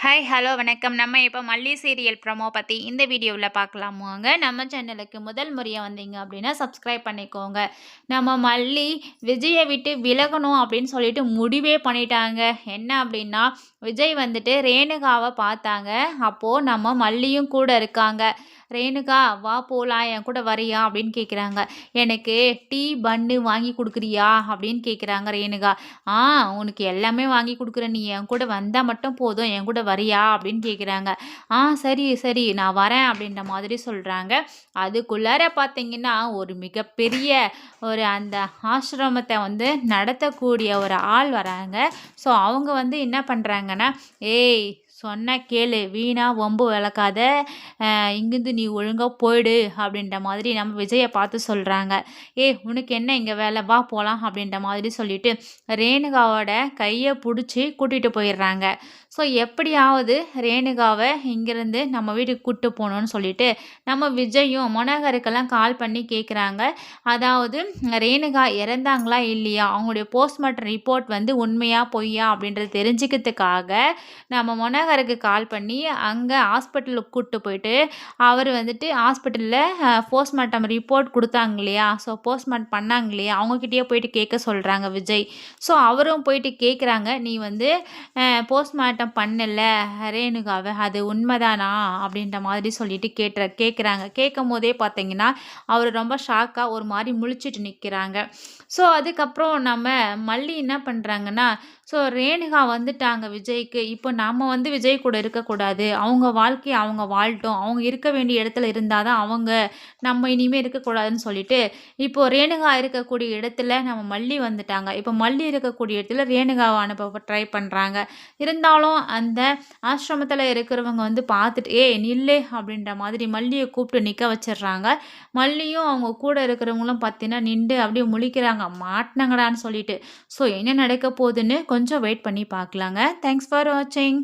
Hi hello வணக்கம். நம்ம இப்போ மல்லி சீரியல் ப்ரமோ பற்றி இந்த வீடியோவில் பார்க்கலாமாங்க நம்ம சேனலுக்கு முதல் முறையாக வந்தீங்க அப்படின்னா சப்ஸ்கிரைப் பண்ணிக்கோங்க. நம்ம மல்லி விஜயை விட்டு விலகணும் அப்படின்னு சொல்லிட்டு முடிவே பண்ணிட்டாங்க. என்ன அப்படின்னா விஜய் வந்துட்டு ரேணுகாவை பார்த்தாங்க. அப்போது நம்ம மல்லியும் கூட இருக்காங்க. ரேணுகா வா போகலாம் என் கூட வரியா? அப்படின்னு கேட்குறாங்க எனக்கு டீ பன்னு வாங்கி கொடுக்குறியா? அப்படின்னு கேட்குறாங்க ரேணுகா. ஆ உனக்கு எல்லாமே வாங்கி கொடுக்குறேன். நீ என் கூட வந்தால் மட்டும் போதும். என் கூட வரியா அப்படின்னு கேட்குறாங்க ஆ சரி சரி நான் வரேன் அப்படின்ற மாதிரி சொல்கிறாங்க அதுக்குள்ளார பார்த்தீங்கன்னா ஒரு மிகப்பெரிய ஒரு அந்த ஆசிரமத்தை வந்து நடத்தக்கூடிய ஒரு ஆள் வராங்க. ஸோ அவங்க வந்து என்ன பண்ணுறாங்கன்னா ஏய் சொன்ன கேளு வீணாக வம்பு விளக்காத இங்கேருந்து நீ ஒழுங்காக போயிடு அப்படின்ற மாதிரி நம்ம விஜயை பார்த்து சொல்கிறாங்க ஏ உனக்கு என்ன இங்கே வேலை? வா போகலாம் அப்படின்ற மாதிரி சொல்லிட்டு ரேணுகாவோட கையை பிடிச்சி கூட்டிகிட்டு போயிடுறாங்க. ஸோ எப்படியாவது ரேணுகாவை இங்கேருந்து நம்ம வீட்டுக்கு கூப்பிட்டு போகணுன்னு சொல்லிட்டு நம்ம விஜயும் மனோகருக்கெல்லாம் கால் பண்ணி கேட்குறாங்க அதாவது ரேணுகா இறந்தாங்களா இல்லையா? அவங்களுடைய போஸ்ட்மார்ட்டம் ரிப்போர்ட் வந்து உண்மையாக பொய்யா அப்படின்றது தெரிஞ்சுக்கிறதுக்காக நம்ம மொனகருக்கு கால் பண்ணி அங்கே ஹாஸ்பிட்டலுக்கு கூப்பிட்டு போயிட்டு அவர் வந்துட்டு ஹாஸ்பிட்டலில் போஸ்ட்மார்ட்டம் ரிப்போர்ட் கொடுத்தாங்க இல்லையா? ஸோ போஸ்ட்மார்ட்டம் பண்ணாங்க இல்லையா? அவங்கக்கிட்டேயே போயிட்டு கேட்க சொல்கிறாங்க விஜய். ஸோ அவரும் போயிட்டு கேட்குறாங்க நீ வந்து போஸ்ட்மார்ட்டம் பண்ணல. ரேணுகாவை அது உண்மைதானா? அப்படின்ற மாதிரி சொல்லிட்டு கேட்டுற கேட்குறாங்க கேட்கும் போதே பார்த்தீங்கன்னா அவர் ரொம்ப ஷாக்காக ஒரு மாதிரி முழிச்சிட்டு நிற்கிறாங்க ஸோ அதுக்கப்புறம் நம்ம மல்லி என்ன பண்ணுறாங்கன்னா ஸோ ரேணுகா வந்துட்டாங்க விஜய்க்கு. இப்போ நம்ம வந்து விஜய் கூட இருக்கக்கூடாது. அவங்க வாழ்க்கையை அவங்க வாழ்ட்டோம் அவங்க இருக்க வேண்டிய இடத்துல இருந்தால் தான் அவங்க நம்ம இனிமேல் இருக்கக்கூடாதுன்னு சொல்லிட்டு இப்போது ரேணுகா இருக்கக்கூடிய இடத்துல நம்ம மல்லி வந்துட்டாங்க. இப்போ மல்லி இருக்கக்கூடிய இடத்துல ரேணுகாவை அனுப்ப ட்ரை பண்ணுறாங்க இருந்தாலும் அந்த ஆசிரமத்தில் இருக்கிறவங்க வந்து பார்த்துட்டு ஏ நில்லே அப்படின்ற மாதிரி மல்லியை கூப்பிட்டு நிற்க வச்சிடுறாங்க. மல்லியும் அவங்க கூட இருக்கிறவங்களும் பார்த்தீங்கன்னா நின்று அப்படியே முழிக்கிறாங்க. மாட்டினாங்கடான்னு சொல்லிட்டு. ஸோ என்ன நடக்க போகுதுன்னு கொஞ்சம் வெயிட் பண்ணி பார்க்கலாங்க. தேங்க்ஸ் ஃபார் வாட்சிங்